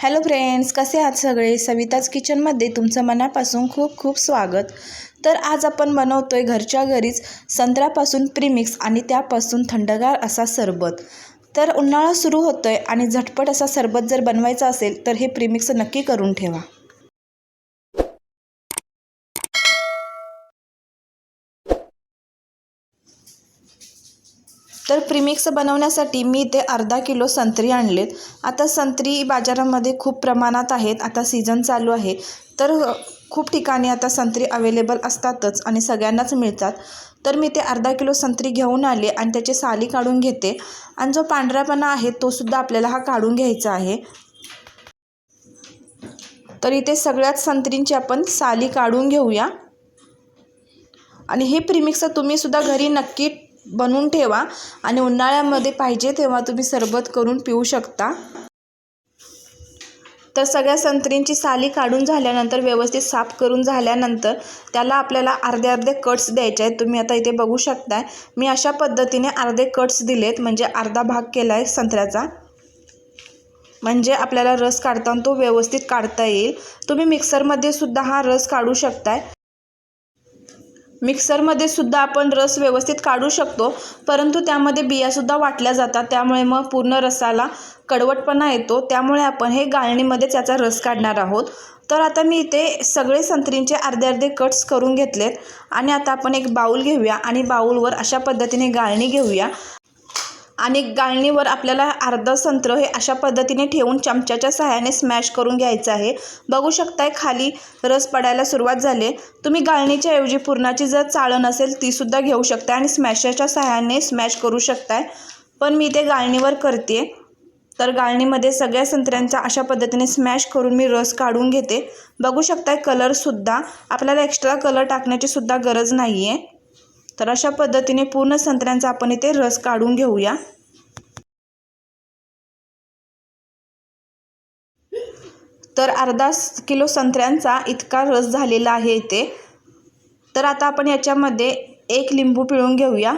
Hello friends कसे आहात सगळे? सविताज किचनमध्ये तुमचं मनापासून खूप खूप स्वागत. तर आज आपण बनवतो आहे घरच्या घरीच संत्र्यापासून प्रीमिक्स आणि त्यापासून थंडगार असा सरबत. तर उन्हाळा सुरू होतो आहे आणि झटपट असा सरबत जर बनवायचा असेल तर हे प्रीमिक्स नक्की करून ठेवा. तर प्रीमिक्स बनवण्यासाठी मी इथे अर्धा किलो संत्री आणलेत. आता संत्री बाजारामध्ये खूप प्रमाणात आहेत. आता सीझन चालू आहे. तर खूप ठिकाणी आता संत्री अवेलेबल असतातच आणि सगळ्यांनाच मिळतात. तर मी ते अर्धा किलो संत्री घेऊन आले आणि त्याची साली काढून घेते. आणि जो पांढरापणा आहे तोसुद्धा आपल्याला हा काढून घ्यायचा आहे. तर इथे सगळ्याच संत्रींची आपण साली काढून घेऊया. आणि हे प्रिमिक्स तुम्हीसुद्धा घरी नक्की बनवून ठेवा आणि उन्हाळ्यामध्ये पाहिजे तेव्हा तुम्ही सरबत करून पिऊ शकता. तर सगळ्या संत्रींची साली काढून झाल्यानंतर व्यवस्थित साफ करून झाल्यानंतर त्याला आपल्याला अर्धे अर्धे कट्स द्यायचे आहेत. तुम्ही आता इथे बघू शकताय मी अशा पद्धतीने अर्धे कट्स दिलेत म्हणजे अर्धा भाग केला आहे संत्र्याचा. म्हणजे आपल्याला रस काढताना तो व्यवस्थित काढता येईल. तुम्ही मिक्सरमध्ये सुद्धा हा रस काढू शकताय. मिक्सरमध्ये सुद्धा आपण रस व्यवस्थित काढू शकतो परंतु त्यामध्ये बियासुद्धा वाटल्या जातात. त्यामुळे मग पूर्ण रसाला कडवटपणा येतो. त्यामुळे आपण हे गाळणीमध्येच याचा रस काढणार आहोत. तर आता मी इथे सगळे संत्रींचे अर्धे अर्धे कट्स करून घेतलेत. आणि आता आपण एक बाऊल घेऊया आणि बाऊलवर अशा पद्धतीने गाळणी घेऊया. आणि गाळणीवर आपल्याला अर्धं संत्र हे अशा पद्धतीने ठेवून चमच्याच्या सहाय्याने स्मॅश करून घ्यायचं आहे. बघू शकताय खाली रस पडायला सुरुवात झाली. तुम्ही गाळणीच्या ऐवजी पुरणाची जर चाळण असेल तीसुद्धा घेऊ शकताय आणि स्मॅशरच्या सहाय्याने स्मॅश करू शकताय. पण मी ते गाळणीवर करते तर गाळणीमध्ये सगळ्या संत्र्यांचा अशा पद्धतीने स्मॅश करून मी रस काढून घेते. बघू शकताय कलरसुद्धा आपल्याला एक्स्ट्रा कलर टाकण्याची सुद्धा गरज नाही आहे तर अशा पद्धतीने पूर्ण संत्र्यांचा आपण इथे रस काढून घेऊया. तर अर्धा किलो संत्र्यांचा इतका रस झालेला आहे इथे. तर आता आपण याच्यामध्ये एक लिंबू पिळून घेऊया.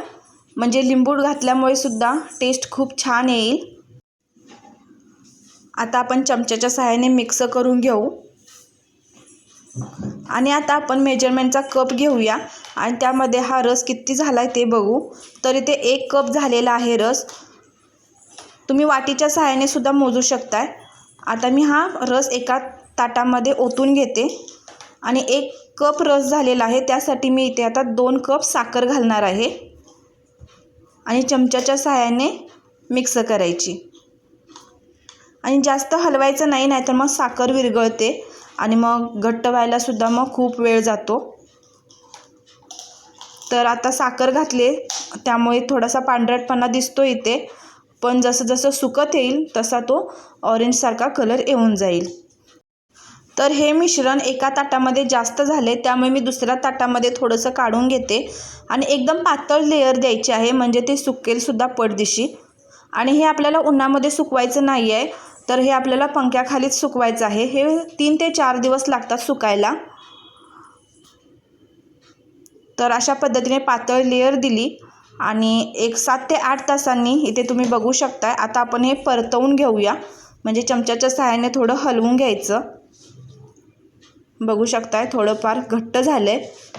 म्हणजे लिंबू घातल्यामुळे सुद्धा टेस्ट खूप छान येईल. आता आपण चमच्याच्या सहाय्याने मिक्स करून घेऊ. आणि आता आपण मेजरमेंटचा कप घेऊया. आणि त्यामध्ये हा रस किती झाला आहे ते बघू. तर इथे एक कप झालेला आहे रस. तुम्ही वाटीच्या सहाय्याने सुद्धा मोजू शकताय. आता मी हा रस एका ताटामध्ये ओतून घेते. आणि एक कप रस झालेला आहे त्यासाठी मी इथे आता दोन कप साखर घालणार आहे. आणि चमच्याच्या सहाय्याने मिक्स करायची. आणि जास्त हलवायचं नाही नाहीतर मग साखर विरघळते आणि मग घट्ट व्हायलासुद्धा मग खूप वेळ जातो. तर आता साखर घातले त्यामुळे थोडासा पांढरटपणा दिसतो इथे. पण जसं जसं सुकत येईल तसा तो ऑरेंजसारखा कलर येऊन जाईल. तर हे मिश्रण एका ताटामध्ये जास्त झाले त्यामुळे मी दुसऱ्या ताटामध्ये थोडंसं काढून घेते. आणि एकदम पातळ लेअर द्यायची आहे म्हणजे ते सुकेलसुद्धा पडदिशी. आणि हे आपल्याला उन्हामध्ये सुकवायचं नाही आहे तर हे आपल्याला पंख्याखालीच सुकवायचं आहे. हे तीन ते चार दिवस लागतात सुकायला. तर अशा पद्धतीने पातळ लेअर दिली. आणि एक सात ते आठ तासांनी इथे तुम्ही बघू शकताय. आता आपण हे परतवून घेऊया. म्हणजे चमच्याच्या सहाय्याने थोडं हलवून घ्यायचं. बघू शकताय थोडंफार घट्ट झालं आहे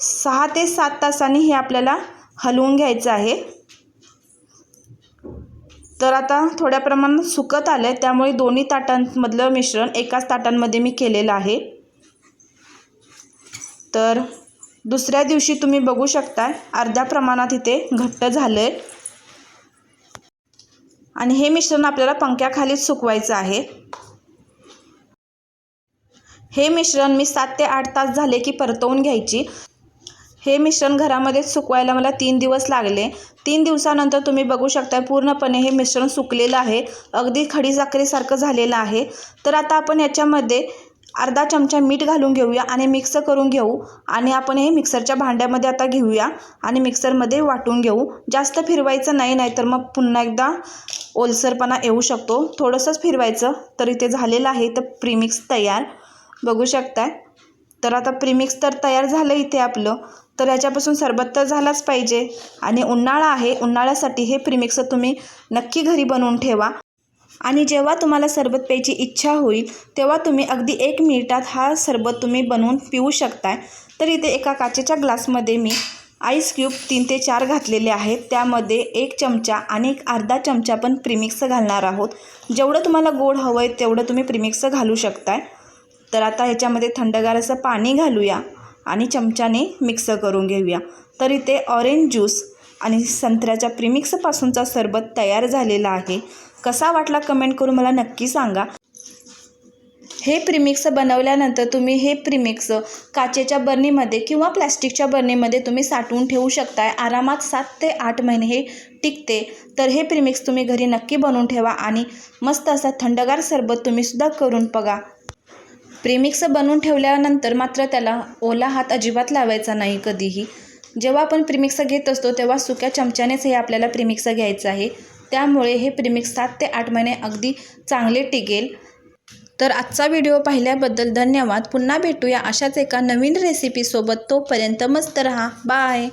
सहा ते सात तासांनी हे आपल्याला हलवून घ्यायचं आहे. तर आता थोड्या प्रमाणात सुकत आलं आहे त्यामुळे दोन्ही ताटांमधलं मिश्रण एकाच ताटांमध्ये मी केलेलं आहे. तर दुसऱ्या दिवशी तुम्ही बघू शकता अर्ध्या प्रमाणात इथे घट्ट झालं आहे आणि हे मिश्रण आपल्याला पंख्याखालीच सुकवायचं आहे. हे मिश्रण मी सात ते आठ तास झाले की परतवून घ्यायची. हे मिश्रण घरामध्येच सुकवायला मला तीन दिवस लागले. तीन दिवसानंतर तुम्ही बघू शकता पूर्णपणे हे मिश्रण सुकलेलं आहे. अगदी खडी साखरेसारखं झालेलं आहे. तर आता आपण याच्यामध्ये अर्धा चमचा मीठ घालून घेऊया आणि मिक्स करून घेऊ. आणि आपण हे मिक्सरच्या भांड्यामध्ये आता घेऊया आणि मिक्सरमध्ये वाटून घेऊ. जास्त फिरवायचं नाही नाहीतर मग पुन्हा एकदा ओलसरपणा येऊ शकतो. थोडंसंच फिरवायचं तर इथे झालेलं आहे. तर प्रीमिक्स तयार. बघू शकताय. तर आता प्रीमिक्स तर तयार झालं इथे आपलं. तर याच्यापासून सरबत तर झालाच पाहिजे. आणि उन्हाळा आहे. उन्हाळ्यासाठी हे प्रीमिक्स तुम्ही नक्की घरी बनवून ठेवा. आणि जेव्हा तुम्हाला सरबत प्यायची इच्छा होईल तेव्हा तुम्ही अगदी एक मिनिटात हा सरबत तुम्ही बनवून पिऊ शकताय. तर इथे एका काचेच्या ग्लासमध्ये मी आईस क्यूब तीन ते चार घातलेले आहेत. त्यामध्ये एक चमचा आणि एक अर्धा चमचा पण प्रीमिक्स घालणार आहोत. जेवढं तुम्हाला गोड हवं आहे तेवढं तुम्ही प्रीमिक्स घालू शकताय. तर आता ह्याच्यामध्ये थंडगार असं पाणी घालूया आणि चमच्याने मिक्स करून घेऊया. तर इथे ऑरेंज ज्यूस आणि संत्र्याच्या प्रिमिक्सपासूनचा सरबत तयार झालेला आहे. कसा वाटला कमेंट करून मला नक्की सांगा. हे प्रिमिक्स बनवल्यानंतर तुम्ही हे प्रिमिक्स काचेच्या बर्नीमध्ये किंवा प्लॅस्टिकच्या बर्नीमध्ये तुम्ही साठवून ठेवू शकताय. आरामात सात ते आठ महिने हे टिकते. तर हे प्रिमिक्स तुम्ही घरी नक्की बनवून ठेवा आणि मस्त असा थंडगार सरबत तुम्हीसुद्धा करून बघा. प्रिमिक्स बनवून ठेवल्यानंतर मात्र त्याला ओला हात अजिबात लावायचा नाही कधीही. जेव्हा आपण प्रिमिक्स घेत असतो तेव्हा सुक्या चमच्यानेच हे आपल्याला प्रिमिक्स घ्यायचं आहे. त्यामुळे हे प्रिमिक्स सात ते आठ महिने अगदी चांगले टिकेल. तर आजचा व्हिडिओ पाहिल्याबद्दल धन्यवाद. पुन्हा भेटूया अशाच एका नवीन रेसिपीसोबत तोपर्यंत मस्त रहा. बाय